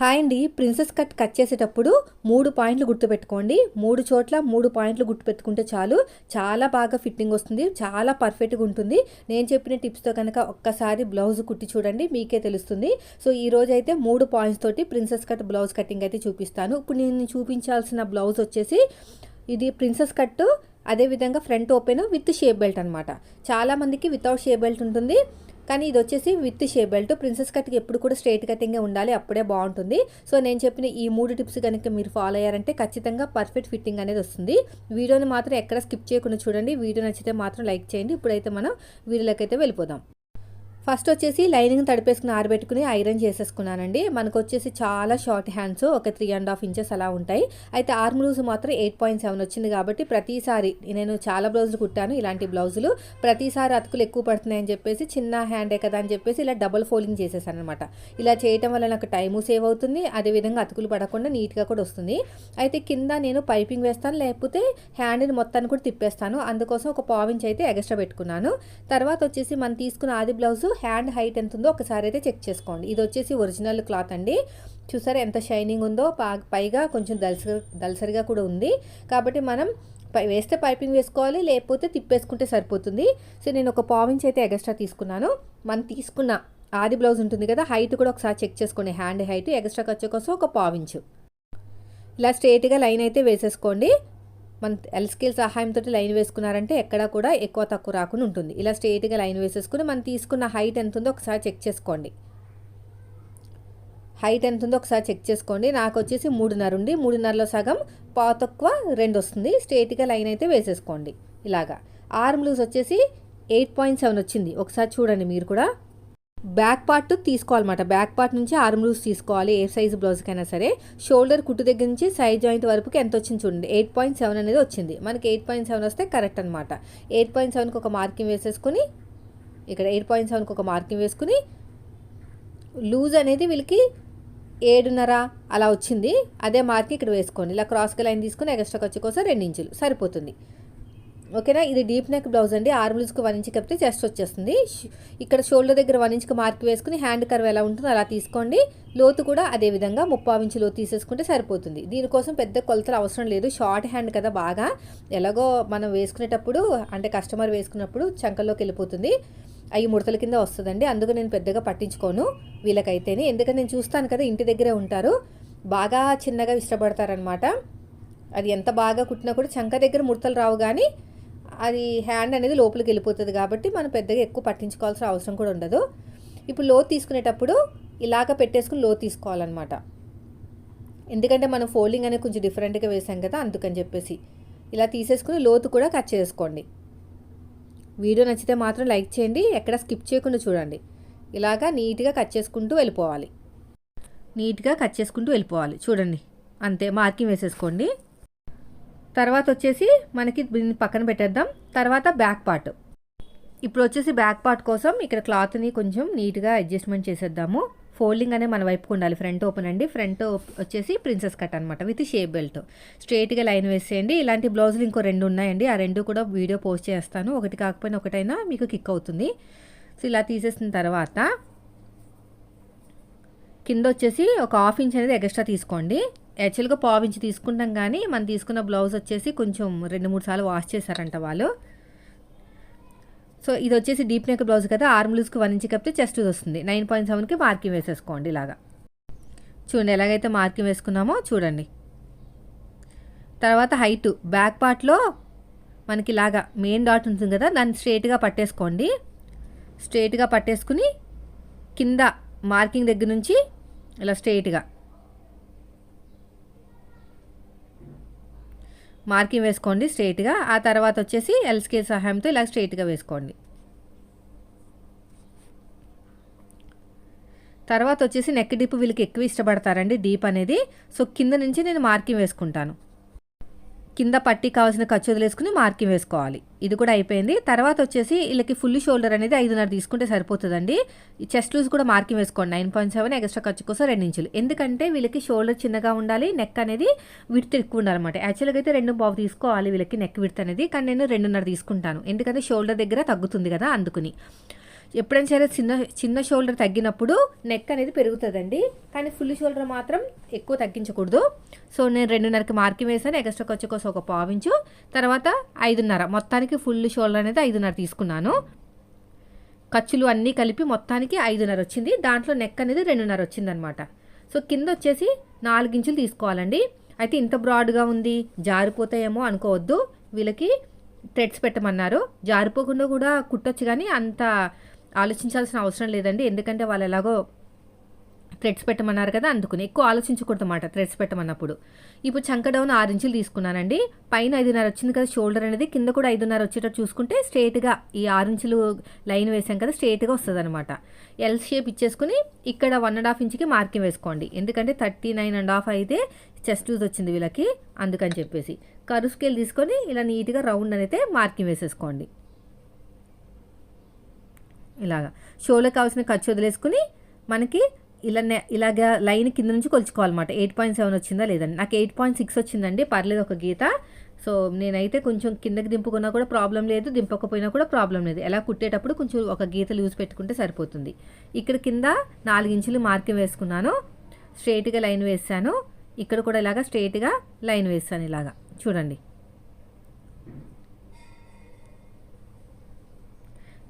Hi అండి. Princess cut cut చేసేటప్పుడు మూడు పాయింట్లు గుర్తుపెట్టుకోండి. మూడు చోట్ల మూడు పాయింట్లు గుర్తుపెట్టుకుంటే చాలు. చాలా బాగా ఫిట్టింగ్ వస్తుంది. చాలా పర్ఫెక్ట్గా ఉంటుంది. నేను చెప్పిన టిప్స్తో కనుక ఒక్కసారి బ్లౌజ్ కుట్టి చూడండి మీకే తెలుస్తుంది. సో ఈ రోజు అయితే మూడు పాయింట్స్ తోటి ప్రిన్సెస్ కట్ బ్లౌజ్ కటింగ్ అయితే చూపిస్తాను. ఇప్పుడు నేను చూపించాల్సిన బ్లౌజ్ వచ్చేసి ఇది ప్రిన్సెస్ కట్ అదేవిధంగా front open with shape belt అనమాట చాలామందికి వితౌట్ షేప్ బెల్ట్ ఉంటుంది. కానీ ఇది వచ్చేసి విత్ షే బెల్ట్. ప్రిన్సెస్ కట్కి ఎప్పుడు కూడా స్ట్రైట్ కటింగే ఉండాలి అప్పుడే బాగుంటుంది. సో నేను చెప్పిన ఈ మూడు టిప్స్ కనుక మీరు ఫాలో అయ్యారంటే ఖచ్చితంగా పర్ఫెక్ట్ ఫిట్టింగ్ అనేది వస్తుంది. వీడియోని మాత్రం ఎక్కడ స్కిప్ చేయకుండా చూడండి. వీడియో నచ్చితే మాత్రం లైక్ చేయండి. ఇప్పుడైతే మనం వీడియోలోకి అయితే వెళ్ళిపోదాం. ఫస్ట్ వచ్చేసి లైనింగ్ తడిపేసుకుని ఆరబెట్టుకుని ఐరన్ చేసేసుకున్నానండి. మనకు వచ్చేసి చాలా షార్ట్ హ్యాండ్స్ ఒక త్రీ అండ్ హాఫ్ ఇంచెస్ అలా ఉంటాయి. అయితే ఆర్మ్ లూజ్ మాత్రం ఎయిట్ పాయింట్ సెవెన్ వచ్చింది కాబట్టి ప్రతిసారి నేను చాలా బ్లౌజులు కుట్టాను ఇలాంటి బ్లౌజులు ప్రతిసారి అతుకులు ఎక్కువ పడుతున్నాయని చెప్పేసి చిన్న హ్యాండే కదా అని చెప్పేసి ఇలా డబల్ ఫోల్డింగ్ చేసేసాను అనమాట ఇలా చేయటం వల్ల నాకు టైము సేవ్ అవుతుంది అదేవిధంగా అతుకులు పడకుండా నీట్గా కూడా వస్తుంది. అయితే కింద నేను పైపింగ్ వేస్తాను లేకపోతే హ్యాండ్ని మొత్తాన్ని కూడా తిప్పేస్తాను. అందుకోసం ఒక పావించి అయితే ఎగస్ట్రా పెట్టుకున్నాను. తర్వాత వచ్చేసి మనం తీసుకున్న ఆది బ్లౌజ్ హ్యాండ్ హైట్ ఎంత ఉందో ఒకసారి అయితే చెక్ చేసుకోండి. ఇది వచ్చేసి ఒరిజినల్ క్లాత్ అండి. చూసారా ఎంత షైనింగ్ ఉందో? పైగా కొంచెం దలసరి దలసరిగా కూడా ఉంది. కాబట్టి మనం పై వేస్తే పైపింగ్ వేసుకోవాలి లేకపోతే తిప్పేసుకుంటే సరిపోతుంది. సో నేను ఒక పావించి అయితే ఎగస్ట్రా తీసుకున్నాను. మనం తీసుకున్న ఆది బ్లౌజ్ ఉంటుంది కదా హైట్ కూడా ఒకసారి చెక్ చేసుకోండి. హ్యాండ్ హైట్ ఎక్స్ట్రా ఖర్చు కోసం ఒక పావించు ఇలా స్ట్రేట్గా లైన్ అయితే వేసేసుకోండి. మన ఎల్ స్కేల్ సహాయంతో లైన్ వేసుకున్నారంటే ఎక్కడ కూడా ఎక్కువ తక్కువ రాకుండా ఉంటుంది. ఇలా స్ట్రైట్గా లైన్ వేసేసుకుని మనం తీసుకున్న హైట్ ఎంత ఉందో ఒకసారి చెక్ చేసుకోండి. హైట్ ఎంత ఉందో ఒకసారి చెక్ చేసుకోండి. నాకు వచ్చేసి మూడున్నర ఉండి మూడున్నరలో సగం పావు తక్కువ రెండు వస్తుంది. స్ట్రైట్గా లైన్ అయితే వేసేసుకోండి. ఇలాగా. ఆర్మ్ లూజ్ వచ్చేసి ఎయిట్ పాయింట్ సెవెన్ వచ్చింది. ఒకసారి చూడండి మీరు కూడా. బ్యాక్ పార్ట్ తీసుకోవాలన్నమాట. బ్యాక్ పార్ట్ నుంచి ఆర్మ్ లూజ్ తీసుకోవాలి ఏ సైజ్ బ్లౌజ్కైనా సరే. షోల్డర్ కుట్టు దగ్గర నుంచి సైజ్ జాయింట్ వరకు ఎంత వచ్చింది చూడండి. ఎయిట్ పాయింట్ సెవెన్ అనేది వచ్చింది. మనకి ఎయిట్ పాయింట్ సెవెన్ వస్తే కరెక్ట్ అనమాట ఎయిట్ పాయింట్ సెవెన్కి ఒక మార్కింగ్ వేసేసుకుని ఇక్కడ ఎయిట్ పాయింట్ సెవెన్కి ఒక మార్కింగ్ వేసుకుని లూజ్ అనేది వీళ్ళకి ఏడున్నర అలా వచ్చింది. అదే మార్క్ ఇక్కడ వేసుకోండి. ఇలా క్రాస్గా లైన్ తీసుకుని ఎక్స్ట్రా ఖర్చు కోసం రెండు ఇంచులు. సరిపోతుంది. ఓకేనా? ఇది డీప్ నెక్ బ్లౌజ్ అండి. ఆర్మ్ లూజ్కి వన్ ఇంచ్ కప్పితే చెస్ట్ వచ్చేస్తుంది. ఇక్కడ షోల్డర్ దగ్గర వన్ ఇంచ్కి మార్క్ వేసుకుని హ్యాండ్ కర్వ్ ఎలా ఉంటుందో అలా తీసుకోండి. లోతు కూడా అదే విధంగా ముప్పావు ఇంచు లోతు తీసేసుకుంటే సరిపోతుంది. దీనికోసం పెద్ద కొలతలు అవసరం లేదు. షార్ట్ హ్యాండ్ కదా బాగా. ఎలాగో మనం వేసుకునేటప్పుడు అంటే కస్టమర్ వేసుకున్నప్పుడు చంకల్లోకి వెళ్ళిపోతుంది. అవి ముడతల కింద వస్తుందండి. అందుకు నేను పెద్దగా పట్టించుకోను వీళ్ళకైతేనే. ఎందుకంటే నేను చూస్తాను కదా ఇంటి దగ్గరే ఉంటారు. బాగా చిన్నగా ఇష్టపడతారనమాట అది ఎంత బాగా కుట్టినా కూడా చంక దగ్గర ముడతలు రావు కానీ అది హ్యాండ్ అనేది లోపలికి వెళ్ళిపోతుంది కాబట్టి మనం పెద్దగా ఎక్కువ పట్టించుకోవాల్సిన అవసరం కూడా ఉండదు. ఇప్పుడు లో తీసుకునేటప్పుడు ఇలాగ పెట్టేసుకుని లో తీసుకోవాలన్నమాట. ఎందుకంటే మనం ఫోల్డింగ్ అనేది కొంచెం డిఫరెంట్గా వేసాం కదా అందుకని చెప్పేసి. ఇలా తీసేసుకుని లోతు కూడా కట్ చేసుకోండి. వీడియో నచ్చితే మాత్రం లైక్ చేయండి ఎక్కడ స్కిప్ చేయకుండా చూడండి. ఇలాగా నీట్గా కట్ చేసుకుంటూ వెళ్ళిపోవాలి. నీట్గా కట్ చేసుకుంటూ వెళ్ళిపోవాలి. చూడండి. అంతే మార్కింగ్ వేసేసుకోండి. తర్వాత వచ్చేసి మనకి దీన్ని పక్కన పెట్టేద్దాం. తర్వాత బ్యాక్ పార్ట్. ఇప్పుడు వచ్చేసి బ్యాక్ పార్ట్ కోసం ఇక్కడ క్లాత్ని కొంచెం నీట్గా అడ్జస్ట్మెంట్ చేసేద్దాము. ఫోల్డింగ్ అనే మన వైపుకు ఉండాలి. ఫ్రంట్ ఓపెన్ అండి. ఫ్రంట్ వచ్చేసి ప్రిన్సెస్ కట్ అనమాట విత్ షేప్ బెల్ట్. స్ట్రైట్గా లైన్ వేసేయండి. ఇలాంటి బ్లౌజులు ఇంకో రెండు ఉన్నాయండి. ఆ రెండు కూడా వీడియో పోస్ట్ చేస్తాను. ఒకటి కాకపోయినా ఒకటైనా మీకు కిక్ అవుతుంది. సో ఇలా తీసేసిన తర్వాత కింద వచ్చేసి ఒక హాఫ్ ఇంచ్ అనేది ఎక్స్ట్రా తీసుకోండి. యాక్చువల్గా పావు తీసుకుంటాం కానీ మనం తీసుకున్న బ్లౌజ్ వచ్చేసి కొంచెం రెండు మూడు సార్లు వాష్ చేశారంట వాళ్ళు. సో ఇది వచ్చేసి డీప్ నెక్ బ్లౌజ్ కదా ఆర్మ్ లూజ్కి వన్ ఇంచ్ కప్పితే చెస్ట్ వస్తుంది. నైన్ పాయింట్ సెవెన్కి మార్కింగ్ వేసేసుకోండి ఇలాగా. చూడండి ఎలాగైతే మార్కింగ్ వేసుకున్నామో చూడండి. తర్వాత హైట్ బ్యాక్ పార్ట్లో మనకి ఇలాగా మెయిన్ డాట్ ఉంటుంది కదా దాన్ని స్ట్రైట్గా పట్టేసుకోండి. స్ట్రేట్గా పట్టేసుకుని కింద మార్కింగ్ దగ్గర నుంచి ఇలా స్ట్రేట్గా మార్కింగ్ వేసుకోండి స్ట్రైట్గా ఆ తర్వాత వచ్చేసి ఎల్స్కే సహాయంతో ఇలా స్ట్రైట్గా వేసుకోండి. తర్వాత వచ్చేసి నెక్ డీప్ వీళ్ళకి ఎక్కువ ఇష్టపడతారండి డీప్ అనేది. సో కింద నుంచి నేను మార్కింగ్ వేసుకుంటాను. కింద పట్టి కావాల్సిన ఖర్చు వదిలేసుకుని మార్కింగ్ వేసుకోవాలి. ఇది కూడా అయిపోయింది. తర్వాత వచ్చేసి వీళ్ళకి ఫుల్ షోల్డర్ అనేది ఐదున్నర తీసుకుంటే సరిపోతుందండి. చెస్ట్ లూజ్ కూడా మార్కింగ్ వేసుకోండి. నైన్ పాయింట్ సెవెన్ ఎక్స్ట్రా ఖర్చు కోసం రెండు ఇంచులు. ఎందుకంటే వీళ్ళకి షోల్డర్ చిన్నగా ఉండాలి నెక్ అనేది విడత ఎక్కువ ఉండాలన్నమాట. యాక్చువల్గా అయితే రెండు బాబు తీసుకోవాలి వీళ్ళకి నెక్ విడత అనేది. కానీ నేను రెండున్నర తీసుకుంటాను. ఎందుకంటే షోల్డర్ దగ్గర తగ్గుతుంది కదా అందుకుని. ఎప్పుడైనా సరే చిన్న చిన్న షోల్డర్ తగ్గినప్పుడు నెక్ అనేది పెరుగుతుందండి. కానీ ఫుల్ షోల్డర్ మాత్రం ఎక్కువ తగ్గించకూడదు. సో నేను రెండున్నరకి మార్కింగ్ వేసాను ఎక్స్ట్రా ఖర్చు కోసం ఒక పావించు తర్వాత ఐదున్నర మొత్తానికి ఫుల్ షోల్డర్ అనేది ఐదున్నర తీసుకున్నాను. ఖర్చులు అన్నీ కలిపి మొత్తానికి ఐదున్నర వచ్చింది. దాంట్లో నెక్ అనేది రెండున్నర వచ్చిందనమాట. సో కింద వచ్చేసి నాలుగించులు తీసుకోవాలండి. అయితే ఇంత బ్రాడ్గా ఉంది జారిపోతాయేమో అనుకోవద్దు. వీళ్ళకి థ్రెడ్స్ పెట్టమన్నారు. జారిపోకుండా కూడా కుట్టొచ్చు కానీ అంత ఆలోచించాల్సిన అవసరం లేదండి. ఎందుకంటే వాళ్ళు ఎలాగో థ్రెడ్స్ పెట్టమన్నారు కదా అందుకుని. ఎక్కువ ఆలోచించకూడదు అన్నమాట థ్రెడ్స్ పెట్టమన్నప్పుడు. ఇప్పుడు చంక డౌన్ ఆరు ఇంచులు తీసుకున్నానండి. పైన ఐదున్నర వచ్చింది కదా షోల్డర్ అనేది. కింద కూడా ఐదున్నర వచ్చేటట్టు చూసుకుంటే స్ట్రేట్గా ఈ ఆరు ఇంచులు లైన్ వేసాం కదా స్ట్రేట్గా వస్తుంది అనమాట ఎల్ షేప్ ఇచ్చేసుకుని ఇక్కడ వన్ అండ్ హాఫ్ ఇంచుకి మార్కింగ్ వేసుకోండి. ఎందుకంటే థర్టీ నైన్ అండ్ హాఫ్ అయితే చెస్ట్ లూజ్ వచ్చింది వీళ్ళకి. అందుకని చెప్పేసి. కరు స్కేల్ తీసుకొని ఇలా నీట్గా రౌండ్ అయితే మార్కింగ్ వేసేసుకోండి. ఇలాగా. షోలో కావాల్సిన ఖర్చు వదిలేసుకుని మనకి ఇలా ఇలాగ లైన్ కింద నుంచి కొలుచుకోవాలన్నమాట. ఎయిట్ పాయింట్ సెవెన్ వచ్చిందా లేదండి నాకు ఎయిట్ పాయింట్ సిక్స్ వచ్చిందండి. పర్లేదు ఒక గీత. సో నేనైతే కొంచెం కిందకి దింపుకున్నా కూడా ప్రాబ్లం లేదు. దింపకపోయినా కూడా ప్రాబ్లం లేదు. ఎలా కుట్టేటప్పుడు కొంచెం ఒక గీత లూజ్ పెట్టుకుంటే సరిపోతుంది. ఇక్కడ కింద నాలుగించులు మార్కింగ్ వేసుకున్నాను. స్ట్రైట్గా లైన్ వేసాను. ఇక్కడ కూడా ఇలాగా స్ట్రైట్గా లైన్ వేసాను ఇలాగా. చూడండి.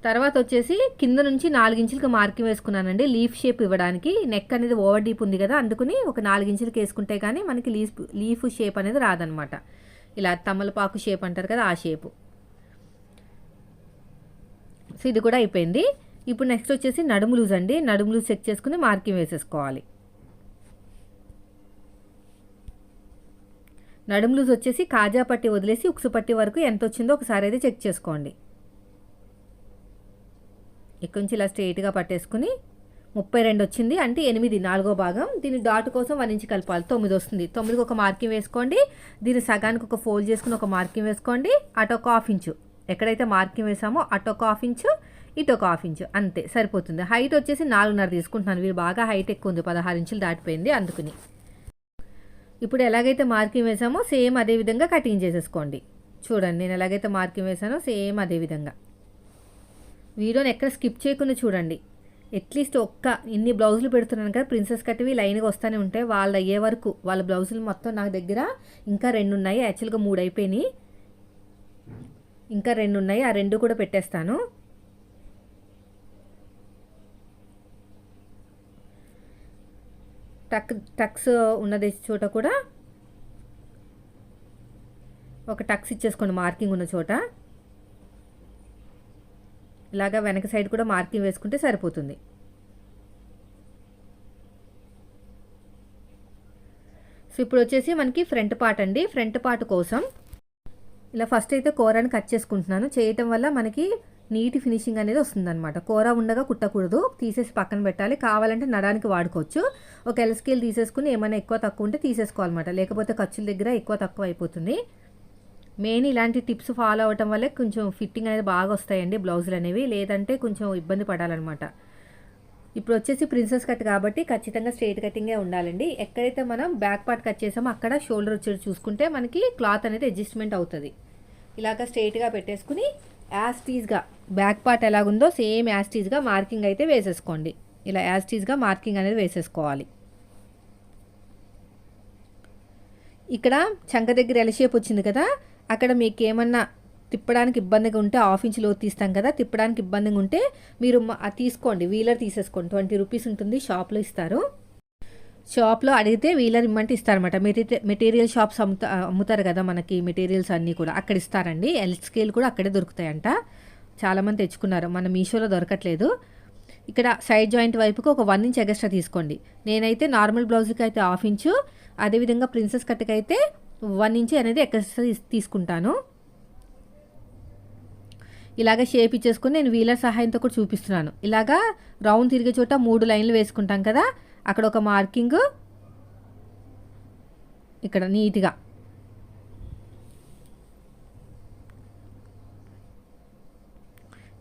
తర్వాత వచ్చేసి కింద నుంచి నాలుగించులకి మార్కింగ్ వేసుకున్నానండి. లీఫ్ షేప్ ఇవ్వడానికి. నెక్ అనేది ఓవర్ డీప్ ఉంది కదా అందుకుని ఒక నాలుగించులకి వేసుకుంటే కానీ మనకి లీఫ్ లీఫ్ షేప్ అనేది రాదనమాట ఇలా తమలపాకు షేప్ అంటారు కదా ఆ షేపు. సో ఇది కూడా అయిపోయింది. ఇప్పుడు నెక్స్ట్ వచ్చేసి నడుము లూజ్ అండి. నడుము లూజ్ చెక్ చేసుకుని మార్కింగ్ వేసేసుకోవాలి. నడుము లూజ్ వచ్చేసి కాజా పట్టి వదిలేసి ఉక్సు పట్టి వరకు ఎంత వచ్చిందో ఒకసారి అయితే చెక్ చేసుకోండి. ఇక్కడ నుంచి ఇలా స్ట్రైట్గా పట్టేసుకుని ముప్పై రెండు వచ్చింది. అంటే ఎనిమిది నాలుగో భాగం. దీని డాట్ కోసం వన్ ఇంచ్ కలపాలి. తొమ్మిది వస్తుంది. తొమ్మిదికి ఒక మార్కింగ్ వేసుకోండి. దీని సగానికి ఒక ఫోల్డ్ చేసుకుని ఒక మార్కింగ్ వేసుకోండి. అటు ఒక హాఫ్ ఇంచు. ఎక్కడైతే మార్కింగ్ వేసామో అటు ఒక హాఫ్ ఇంచు ఇటు ఒక హాఫ్ ఇంచు. అంతే సరిపోతుంది. హైట్ వచ్చేసి నాలుగున్నర తీసుకుంటున్నాను. వీరు బాగా హైట్ ఎక్కువ ఉంది. పదహారు ఇంచులు దాటిపోయింది అందుకుని. ఇప్పుడు ఎలాగైతే మార్కింగ్ వేసామో సేమ్ అదే విధంగా కటింగ్ చేసేసుకోండి. చూడండి నేను ఎలాగైతే మార్కింగ్ వేసానో సేమ్ అదే విధంగా. వీడియోని ఎక్కడ స్కిప్ చేయకుండా చూడండి. అట్లీస్ట్ ఒక్క ఇన్ని బ్లౌజులు పెడుతున్నాను కదా ప్రిన్సెస్ కట్టివి లైన్గా వస్తూనే ఉంటాయి వాళ్ళు అయ్యే వరకు వాళ్ళ బ్లౌజులు మొత్తం నాకు దగ్గర ఇంకా రెండు ఉన్నాయి యాక్చువల్గా మూడు అయిపోయినాయి ఇంకా రెండు ఉన్నాయి ఆ రెండు కూడా పెట్టేస్తాను. టక్ టక్స్ ఉన్నది చోట కూడా ఒక టక్స్ ఇచ్చేసుకోండి మార్కింగ్ ఉన్న చోట. ఇలాగా వెనక సైడ్ కూడా మార్కింగ్ వేసుకుంటే సరిపోతుంది. సో ఇప్పుడు వచ్చేసి మనకి ఫ్రంట్ పార్ట్ అండి. ఫ్రంట్ పార్ట్ కోసం ఇలా ఫస్ట్ అయితే కూరని కట్ చేసుకుంటున్నాను. చేయటం వల్ల మనకి నీట్ ఫినిషింగ్ అనేది వస్తుందన్నమాట. కూర ఉండగా కుట్టకూడదు. తీసేసి పక్కన పెట్టాలి. కావాలంటే నడానికి వాడుకోవచ్చు. ఒక ఎల్ స్కేల్ తీసేసుకుని ఏమైనా ఎక్కువ తక్కువ ఉంటే తీసేసుకోవాలన్నమాట. లేకపోతే ఖర్చుల దగ్గర ఎక్కువ తక్కువ అయిపోతుంది. మెయిన్ ఇలాంటి టిప్స్ ఫాలో అవ్వటం వల్లే కొంచెం ఫిట్టింగ్ అనేది బాగా వస్తాయండి బ్లౌజులు అనేవి. లేదంటే కొంచెం ఇబ్బంది పడాలన్నమాట. ఇప్పుడు వచ్చేసి ప్రిన్సెస్ కట్ కాబట్టి ఖచ్చితంగా స్ట్రైట్ కటింగే ఉండాలండి. ఎక్కడైతే మనం బ్యాక్ పార్ట్ కట్ చేసామో అక్కడ షోల్డర్ వచ్చేది చూసుకుంటే మనకి క్లాత్ అనేది అడ్జస్ట్మెంట్ అవుతుంది. ఇలాగ స్ట్రైట్గా పెట్టేసుకుని యాస్టీజ్గా బ్యాక్ పార్ట్ ఎలాగుందో సేమ్ యాస్టీజ్గా మార్కింగ్ అయితే వేసేసుకోండి. ఇలా యాస్టీజ్గా మార్కింగ్ అనేది వేసేసుకోవాలి. ఇక్కడ చంక దగ్గర ఎల షేప్ వచ్చింది కదా? అక్కడ మీకు ఏమన్నా తిప్పడానికి ఇబ్బందిగా ఉంటే హాఫ్ ఇంచ్లో తీస్తాం కదా తిప్పడానికి ఇబ్బందిగా ఉంటే మీరు తీసుకోండి వీలర్ తీసేసుకోండి. ట్వంటీ రూపీస్ ఉంటుంది షాప్లో ఇస్తారు. షాప్లో అడిగితే వీలర్ ఇమ్మంటే ఇస్తారనమాట మెటీరియల్ మెటీరియల్ షాప్స్ అమ్ముతా అమ్ముతారు కదా మనకి మెటీరియల్స్ అన్నీ కూడా. అక్కడ ఇస్తారండి. ఎల్ స్కేల్ కూడా అక్కడే దొరుకుతాయంట. చాలామంది తెచ్చుకున్నారు. మన మీషోలో దొరకట్లేదు. ఇక్కడ సైడ్ జాయింట్ వైపుకి ఒక వన్ ఇంచ్ ఎగస్ట్రా తీసుకోండి. నేనైతే నార్మల్ బ్లౌజ్కి అయితే హాఫ్ ఇంచు అదేవిధంగా ప్రిన్సెస్ కట్కి అయితే వన్ ఇంచ్ అనేది ఎక్సర్సైజ్ తీసుకుంటాను. ఇలాగ షేప్ ఇచ్చేసుకుని నేను వీలర్ సహాయంతో కూడా చూపిస్తున్నాను. ఇలాగా రౌండ్ తిరిగే చోట మూడు లైన్లు వేసుకుంటాం కదా అక్కడ ఒక మార్కింగ్ ఇక్కడ నీట్గా.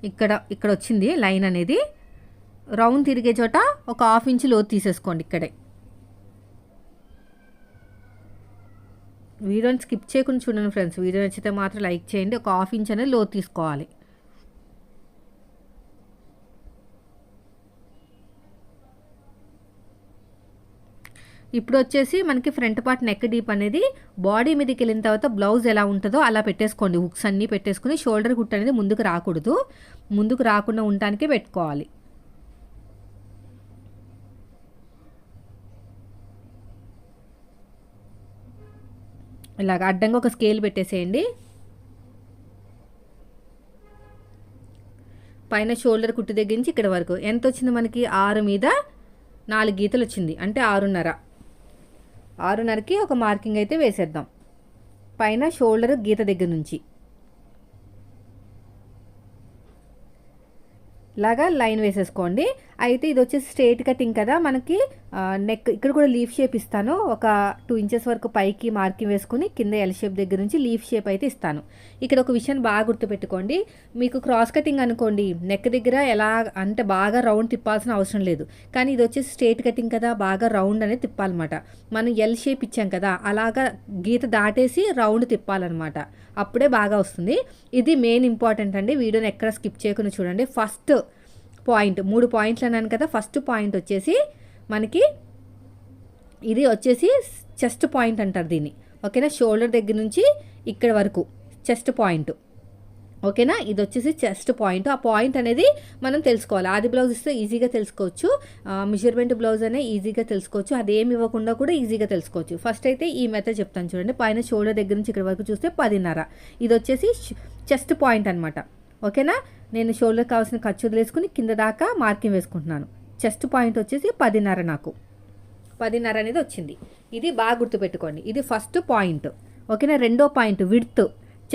ఇక్కడ ఇక్కడ వచ్చింది లైన్ అనేది. రౌండ్ తిరిగే చోట ఒక హాఫ్ ఇంచ్ లోతు తీసేసుకోండి ఇక్కడే. వీడియోని స్కిప్ చేయకుండా చూడండి ఫ్రెండ్స్. వీడియో నచ్చితే మాత్రం లైక్ చేయండి. ఒక హాఫ్ ఇంచ్ అనేది లో తీసుకోవాలి. ఇప్పుడు వచ్చేసి మనకి ఫ్రంట్ పార్ట్ నెక్ డీప్ అనేది బాడీ మీదకి వెళ్ళిన తర్వాత బ్లౌజ్ ఎలా ఉంటుందో అలా పెట్టేసుకోండి. హుక్స్ అన్నీ పెట్టేసుకుని షోల్డర్ గుట్ట అనేది ముందుకు రాకూడదు. ముందుకు రాకుండా ఉండటానికి పెట్టుకోవాలి. ఇలాగ అడ్డంగా ఒక స్కేల్ పెట్టేసేయండి. పైన షోల్డర్ కుట్టు దగ్గర నుంచి ఇక్కడ వరకు. ఎంత వచ్చింది మనకి? ఆరు మీద నాలుగు గీతలు వచ్చింది. అంటే ఆరున్నర. ఆరున్నరకి ఒక మార్కింగ్ అయితే వేసేద్దాం. పైన షోల్డర్ గీత దగ్గర నుంచి. లాగా లైన్ వేసేసుకోండి. అయితే ఇది వచ్చేసి స్ట్రేట్ కటింగ్ కదా మనకి నెక్ ఇక్కడ కూడా లీఫ్ షేప్ ఇస్తాను. ఒక టూ ఇంచెస్ వరకు పైకి మార్కింగ్ వేసుకుని కింద ఎల్ షేప్ దగ్గర నుంచి లీఫ్ షేప్ అయితే ఇస్తాను. ఇక్కడ ఒక విషయం బాగా గుర్తుపెట్టుకోండి. మీకు క్రాస్ కటింగ్ అనుకోండి నెక్ దగ్గర ఎలా అంటే బాగా రౌండ్ తిప్పాల్సిన అవసరం లేదు. కానీ ఇది వచ్చేసి స్ట్రేట్ కటింగ్ కదా బాగా రౌండ్ అనేది తిప్పాలన్నమాట. మనం ఎల్ షేప్ ఇచ్చాం కదా అలాగా గీత దాటేసి రౌండ్ తిప్పాలన్నమాట. అప్పుడే బాగా వస్తుంది. ఇది మెయిన్ ఇంపార్టెంట్ అండి. వీడియోని ఎక్కడ స్కిప్ చేయకుండా చూడండి. ఫస్ట్ పాయింట్ మూడు పాయింట్లు అన్నాను కదా ఫస్ట్ పాయింట్ వచ్చేసి మనకి ఇది వచ్చేసి చెస్ట్ పాయింట్ అంటారు దీన్ని. ఓకేనా? షోల్డర్ దగ్గర నుంచి ఇక్కడ వరకు చెస్ట్ పాయింట్. ఓకేనా? ఇది వచ్చేసి చెస్ట్ పాయింట్. ఆ పాయింట్ అనేది మనం తెలుసుకోవాలి. ఆది బ్లౌజ్ ఇస్తే ఈజీగా తెలుసుకోవచ్చు. మెజర్మెంట్ బ్లౌజ్ అనే ఈజీగా తెలుసుకోవచ్చు. అదేమి ఇవ్వకుండా కూడా ఈజీగా తెలుసుకోవచ్చు. ఫస్ట్ అయితే ఈ మెథడ్ చెప్తాను చూడండి. పైన షోల్డర్ దగ్గర నుంచి ఇక్కడ వరకు చూస్తే పదిన్నర. ఇది వచ్చేసి చెస్ట్ పాయింట్ అనమాట ఓకేనా? నేను షోల్డర్ కావాల్సిన ఖర్చు వదిలేసుకుని కింద దాకా మార్కింగ్ వేసుకుంటున్నాను. చెస్ట్ పాయింట్ వచ్చేసి పదిన్నర నాకు. పదిన్నర అనేది వచ్చింది. ఇది బాగా గుర్తుపెట్టుకోండి. ఇది ఫస్ట్ పాయింట్. ఓకేనా? రెండో పాయింట్ విడ్త్.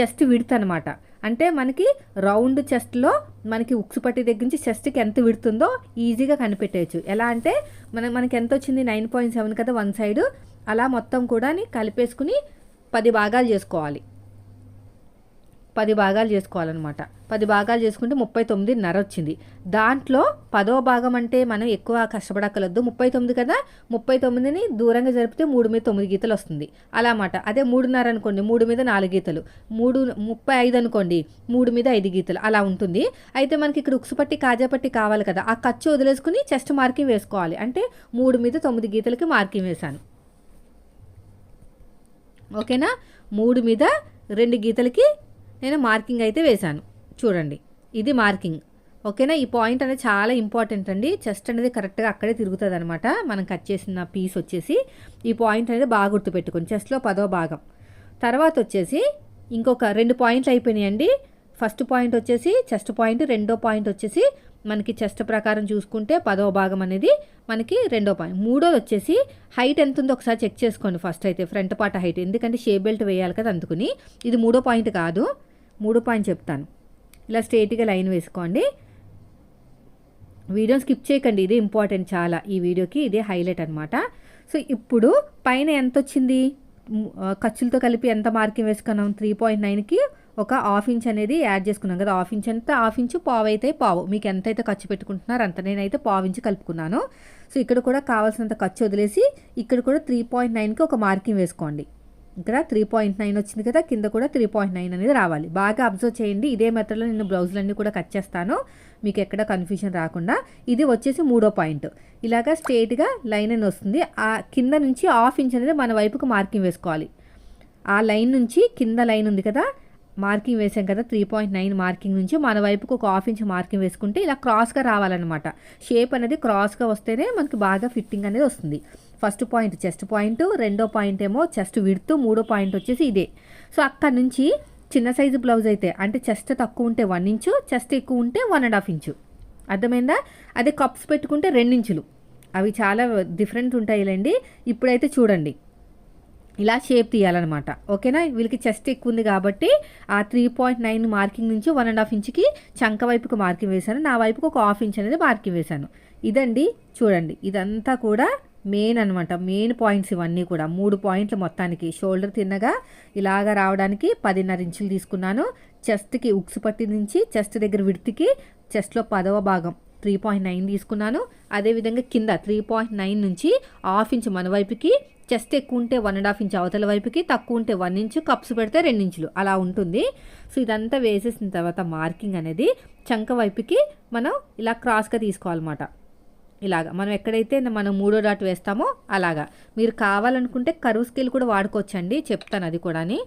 చెస్ట్ విడ్త్ అనమాట అంటే మనకి రౌండ్ చెస్ట్లో మనకి ఉక్సు పట్టి దగ్గర నుంచి చెస్ట్కి ఎంత విడుతుందో ఈజీగా కనిపెట్టేయచ్చు. ఎలా అంటే మన మనకి ఎంత వచ్చింది? నైన్ పాయింట్ సెవెన్ కదా వన్ సైడ్. అలా మొత్తం కూడా కలిపేసుకుని పది భాగాలు చేసుకోవాలి. పది భాగాలు చేసుకోవాలన్నమాట. పది భాగాలు చేసుకుంటే ముప్పై తొమ్మిదిన్నర వచ్చింది. దాంట్లో పదో భాగం అంటే మనం ఎక్కువ కష్టపడక్కలొద్దు ముప్పై తొమ్మిది కదా? ముప్పై తొమ్మిదిని దూరంగా జరిపితే మూడు మీద తొమ్మిది గీతలు వస్తుంది. అలా అన్నమాట. అదే మూడున్నర అనుకోండి మూడు మీద నాలుగు గీతలు. మూడు ముప్పై ఐదు అనుకోండి మూడు మీద ఐదు గీతలు. అలా ఉంటుంది. అయితే మనకి ఇక్కడ ఉక్సుపట్టి కాజాపట్టి కావాలి కదా. ఆ ఖర్చు వదిలేసుకుని చెస్ట్ మార్కింగ్ వేసుకోవాలి. అంటే మూడు మీద తొమ్మిది గీతలకి మార్కింగ్ వేశాను. ఓకేనా? మూడు మీద రెండు గీతలకి నేను మార్కింగ్ అయితే వేశాను. చూడండి. ఇది మార్కింగ్. ఓకేనా? ఈ పాయింట్ అనేది చాలా ఇంపార్టెంట్ అండి. చెస్ట్ అనేది కరెక్ట్గా అక్కడే తిరుగుతుంది అనమాట మనం కట్ చేసిన పీస్ వచ్చేసి ఈ పాయింట్ అనేది బాగా గుర్తుపెట్టుకోండి. చెస్ట్లో పదో భాగం. తర్వాత వచ్చేసి ఇంకొక రెండు పాయింట్లు అయిపోయినాయండి. ఫస్ట్ పాయింట్ వచ్చేసి చెస్ట్ పాయింట్ రెండో పాయింట్ వచ్చేసి మనకి చెస్ట్ ప్రకారం చూసుకుంటే పదవ భాగం అనేది మనకి రెండో పాయింట్. మూడోది వచ్చేసి హైట్ ఎంత ఉందో ఒకసారి చెక్ చేసుకోండి ఫస్ట్ అయితే ఫ్రంట్ పార్ట్ హైట్. ఎందుకంటే షే బెల్ట్ వేయాలి కదా అందుకుని. ఇది మూడో పాయింట్ కాదు. మూడో పాయింట్ చెప్తాను. ఇలా స్ట్రేట్గా లైన్ వేసుకోండి. వీడియో స్కిప్ చేయకండి. ఇది ఇంపార్టెంట్ చాలా. ఈ వీడియోకి ఇదే హైలైట్ అనమాట సో ఇప్పుడు పైన ఎంత వచ్చింది ఖర్చులతో కలిపి ఎంత మార్కింగ్ వేసుకున్నాం? త్రీ పాయింట్ నైన్కి ఒక హాఫ్ ఇంచ్ అనేది యాడ్ చేసుకున్నాం కదా. హాఫ్ ఇంచ్ అంతా హాఫ్ ఇంచు పావు అయితే పావు. మీకు ఎంతైతే ఖర్చు పెట్టుకుంటున్నారో అంత నేనైతే పావు ఇంచు కలుపుకున్నాను. సో ఇక్కడ కూడా కావాల్సినంత ఖర్చు వదిలేసి ఇక్కడ కూడా త్రీ పాయింట్ నైన్కి ఒక మార్కింగ్ వేసుకోండి. ఇక్కడ త్రీ పాయింట్ నైన్ వచ్చింది కదా కింద కూడా త్రీ పాయింట్ నైన్ అనేది రావాలి. బాగా అబ్జర్వ్ చేయండి. ఇదే మెథడ్లో నేను బ్లౌజులన్నీ కూడా కట్ చేస్తాను. మీకు ఎక్కడ కన్ఫ్యూజన్ రాకుండా. ఇది వచ్చేసి మూడో పాయింట్ ఇలాగా స్ట్రేట్గా లైన్ అని వస్తుంది. ఆ కింద నుంచి హాఫ్ ఇంచ్ అనేది మన వైపుకు మార్కింగ్ వేసుకోవాలి. ఆ లైన్ నుంచి కింద లైన్ ఉంది కదా మార్కింగ్ వేసాం కదా త్రీ పాయింట్ నైన్ మార్కింగ్ నుంచి మన వైపుకు ఒక హాఫ్ ఇంచ్ మార్కింగ్ వేసుకుంటే ఇలా క్రాస్గా రావాలన్నమాట. షేప్ అనేది క్రాస్గా వస్తేనే మనకి బాగా ఫిట్టింగ్ అనేది వస్తుంది. ఫస్ట్ పాయింట్ చెస్ట్ పాయింట్ రెండో పాయింట్ ఏమో చెస్ట్ విడుతూ మూడో పాయింట్ వచ్చేసి ఇదే. సో అక్కడ నుంచి చిన్న సైజు బ్లౌజ్ అయితే అంటే చెస్ట్ తక్కువ ఉంటే వన్ ఇంచు చెస్ట్ ఎక్కువ ఉంటే వన్ అండ్ హాఫ్ ఇంచు. అర్థమైందా? అదే కప్స్ పెట్టుకుంటే రెండించులు అవి చాలా డిఫరెంట్ ఉంటాయిలేండి. ఇప్పుడైతే చూడండి. ఇలా షేప్ తీయాలన్నమాట. ఓకేనా? వీళ్ళకి చెస్ట్ ఎక్కువ ఉంది కాబట్టి ఆ త్రీ పాయింట్ నైన్ మార్కింగ్ నుంచి వన్ అండ్ హాఫ్ ఇంచ్కి చంక వైపుకి మార్కింగ్ వేశాను. నా వైపుకి ఒక హాఫ్ ఇంచ్ అనేది మార్కింగ్ వేశాను. ఇదండి చూడండి. ఇదంతా కూడా మెయిన్ అనమాట మెయిన్ పాయింట్స్ ఇవన్నీ కూడా. మూడు పాయింట్లు మొత్తానికి. షోల్డర్ తిన్నగా ఇలాగ రావడానికి పదిన్నర ఇంచులు తీసుకున్నాను. చెస్ట్కి ఉక్స్ పట్టి నుంచి చెస్ట్ దగ్గర విడితికి చెస్ట్లో పదవ భాగం త్రీ పాయింట్ నైన్ తీసుకున్నాను. అదేవిధంగా కింద త్రీ పాయింట్ నైన్ నుంచి హాఫ్ ఇంచ్ మన వైపుకి చెస్ట్ ఎక్కువ ఉంటే వన్ అండ్ హాఫ్ ఇంచ్ అవతల వైపుకి తక్కువ ఉంటే వన్ ఇంచు కప్స్ పెడితే రెండు ఇంచులు. అలా ఉంటుంది. సో ఇదంతా వేసేసిన తర్వాత మార్కింగ్ అనేది చంక వైపుకి మనం ఇలా క్రాస్గా తీసుకోవాలన్నమాట. ఇలాగా. మనం ఎక్కడైతే మనం మూడో డాట్ వేస్తామో అలాగా. మీరు కావాలనుకుంటే కరువు స్కేల్ కూడా వాడుకోవచ్చండి చెప్తాను అది కూడాని.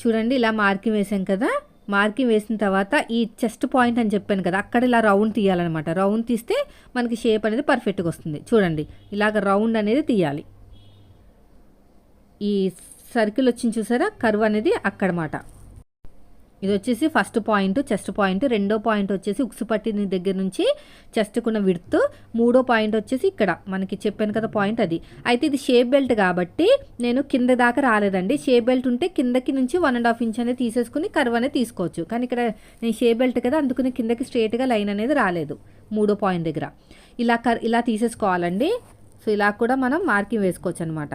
చూడండి ఇలా మార్కింగ్ వేసాం కదా. మార్కింగ్ వేసిన తర్వాత ఈ చెస్ట్ పాయింట్ అని చెప్పాను కదా అక్కడ ఇలా రౌండ్ తీయాలన్నమాట. రౌండ్ తీస్తే మనకి షేప్ అనేది పర్ఫెక్ట్గా వస్తుంది. చూడండి ఇలాగ రౌండ్ అనేది తీయాలి. ఈ సర్కిల్ వచ్చింది చూసారా? కరువు అనేది అక్కడమాట. ఇది వచ్చేసి ఫస్ట్ పాయింట్ చెస్ట్ పాయింట్ రెండో పాయింట్ వచ్చేసి ఉక్సు పట్టిన దగ్గర నుంచి చెస్ట్కున్న విడుత్ మూడో పాయింట్ వచ్చేసి ఇక్కడ. మనకి చెప్పాను కదా పాయింట్ అది. అయితే ఇది షేప్ బెల్ట్ కాబట్టి నేను కింద దాకా రాలేదండి. షేప్ బెల్ట్ ఉంటే కిందకి నుంచి వన్ అండ్ హాఫ్ ఇంచ్ అనేది తీసేసుకుని కర్వ్ అనేది తీసుకోవచ్చు. కానీ ఇక్కడ నేను షేప్ బెల్ట్ కదా అందుకునే కిందకి స్ట్రేట్గా లైన్ అనేది రాలేదు. మూడో పాయింట్ దగ్గర. ఇలా కర్ ఇలా తీసేసుకోవాలండి. సో ఇలా కూడా మనం మార్కింగ్ వేసుకోవచ్చు అనమాట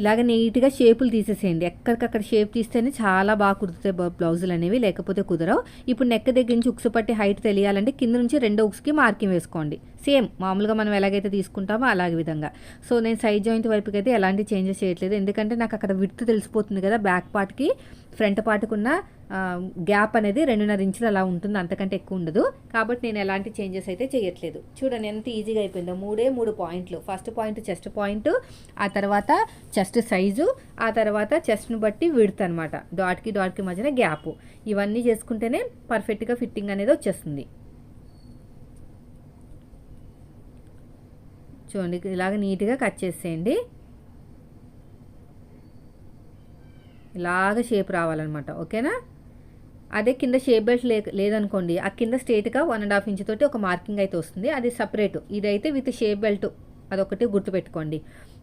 ఇలాగ నీట్గా షేపులు తీసేసేయండి. ఎక్కడికక్కడ షేప్ తీస్తేనే చాలా బాగా కుదురుతాయి బ్లౌజులు అనేవి లేకపోతే కుదరవు. ఇప్పుడు నెక్ దగ్గర నుంచి ఉక్సు పట్టి హైట్ తెలియాలంటే కింద నుంచి రెండో ఉక్స్కి మార్కింగ్ వేసుకోండి. సేమ్ మామూలుగా మనం ఎలాగైతే తీసుకుంటామో అలాగే విధంగా. సో నేను సైడ్ జాయింట్ వైపుకి అయితే ఎలాంటి చేంజెస్ చేయట్లేదు. ఎందుకంటే నాకు అక్కడ విడ్త్ తెలిసిపోతుంది కదా బ్యాక్ పార్ట్కి. ఫ్రంట్ పాటుకున్న గ్యాప్ అనేది రెండున్నర ఇంచులు అలా ఉంటుంది. అంతకంటే ఎక్కువ ఉండదు. కాబట్టి నేను ఎలాంటి చేంజెస్ అయితే చేయట్లేదు. చూడండి ఎంత ఈజీగా అయిపోయిందో. మూడే మూడు పాయింట్లు. ఫస్ట్ పాయింట్ చెస్ట్ పాయింట్ ఆ తర్వాత చెస్ట్ సైజు ఆ తర్వాత చెస్ట్ను బట్టి విడత అనమాట డాట్కి డాట్కి మధ్యన గ్యాప్. ఇవన్నీ చేసుకుంటేనే పర్ఫెక్ట్గా ఫిట్టింగ్ అనేది వచ్చేస్తుంది. చూడండి ఇలాగ నీట్గా కట్ చేసేయండి. ఇలాగ షేప్ రావాలన్నమాట ఓకేనా? అదే కింద షేప్ బెల్ట్ లే లేదనుకోండి ఆ కింద స్ట్రేట్గా వన్ అండ్ హాఫ్ ఇంచ్ తోటి ఒక మార్కింగ్ అయితే వస్తుంది. అది సపరేట్. ఇదైతే విత్ షేప్ బెల్ట్ అదొకటి గుర్తుపెట్టుకోండి.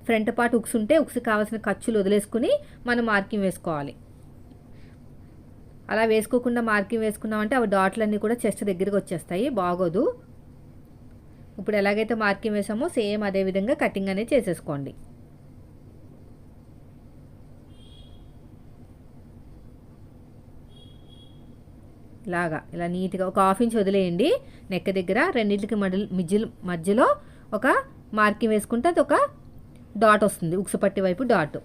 ఫ్రంట్ పార్ట్ ఉక్స్ ఉంటే ఉక్స్ కావాల్సిన ఖర్చులు వదిలేసుకుని మనం మార్కింగ్ వేసుకోవాలి. అలా వేసుకోకుండా మార్కింగ్ వేసుకున్నామంటే అవి డాట్లన్నీ కూడా చెస్ట్ దగ్గరికి వచ్చేస్తాయి బాగోదు. ఇప్పుడు ఎలాగైతే మార్కింగ్ వేసామో సేమ్ అదే విధంగా కటింగ్ అనేది చేసేసుకోండి. ఇలాగా ఇలా నీట్గా ఒక హాఫ్ ఇంచ్ వదిలేయండి. నెక్క దగ్గర రెండింటికి మధ్య మధ్యలో ఒక మార్కింగ్ వేసుకుంటే అది ఒక డాట్ వస్తుంది. ఉక్సుపట్టి వైపు డాట్.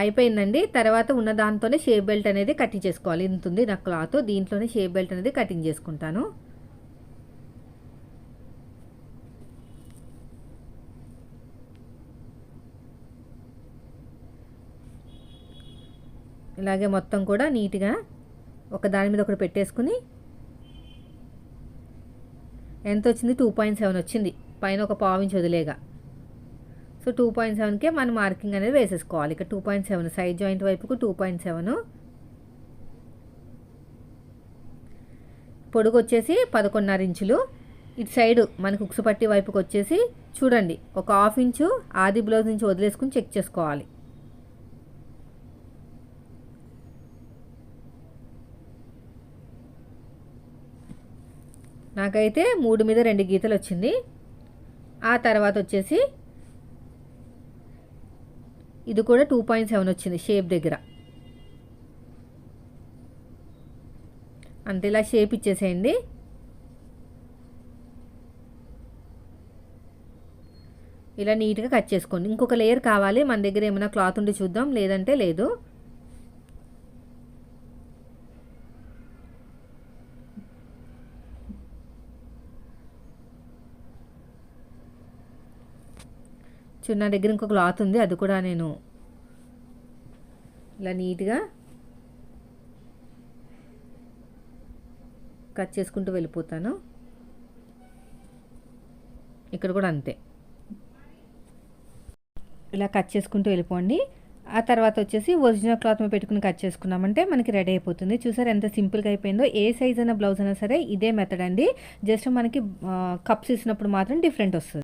అయిపోయిందండి. తర్వాత ఉన్న దాంతోనే షేప్ బెల్ట్ అనేది కటింగ్ చేసుకోవాలి. ఇంత ఉంది నా క్లాత్. దీంట్లోనే షేప్ బెల్ట్ అనేది కటింగ్ చేసుకుంటాను. ఇలాగే మొత్తం కూడా నీట్గా ఒక దాని మీద ఒకటి పెట్టేసుకుని ఎంత వచ్చింది? టూ పాయింట్ సెవెన్ వచ్చింది. పైన ఒక పావించి వదిలేగా. సో టూ పాయింట్ సెవెన్కే మనం మార్కింగ్ అనేది వేసేసుకోవాలి. ఇక two point seven side joint వైపుకు టూ పాయింట్ సెవెన్. పొడుగు వచ్చేసి పదకొండున్నర ఇంచులు. ఇటు సైడు మనకు ఉక్సుపట్టి వైపుకి వచ్చేసి చూడండి ఒక హాఫ్ ఇంచు ఆది బ్లౌజ్ నుంచి వదిలేసుకుని చెక్ చేసుకోవాలి. నాకైతే మూడు మీద రెండు గీతలు వచ్చింది. ఆ తర్వాత వచ్చేసి ఇది కూడా టూ పాయింట్ సెవెన్ వచ్చింది షేప్ దగ్గర. అంతే ఇలా షేప్ ఇచ్చేసేయండి. ఇలా నీట్గా కట్ చేసుకోండి. ఇంకొక లేయర్ కావాలి. మన దగ్గర ఏమైనా క్లాత్ ఉండి చూద్దాం. లేదంటే లేదు. చూడు నా దగ్గర ఇంకో క్లాత్ ఉంది అది కూడా నేను ఇలా నీట్గా కట్ చేసుకుంటూ వెళ్ళిపోతాను. ఇక్కడ కూడా అంతే. ఇలా కట్ చేసుకుంటూ వెళ్ళిపోండి. ఆ తర్వాత వచ్చేసి ఒరిజినల్ క్లాత్ మీద పెట్టుకుని కట్ చేసుకున్నామంటే మనకి రెడీ అయిపోతుంది. చూసారు ఎంత సింపుల్గా అయిపోయిందో ఏ సైజ్ అయినా బ్లౌజ్ అయినా సరే ఇదే మెథడ్ అండి. జస్ట్ మనకి కప్స్ ఇచ్చినప్పుడు మాత్రం డిఫరెంట్ వస్తుంది.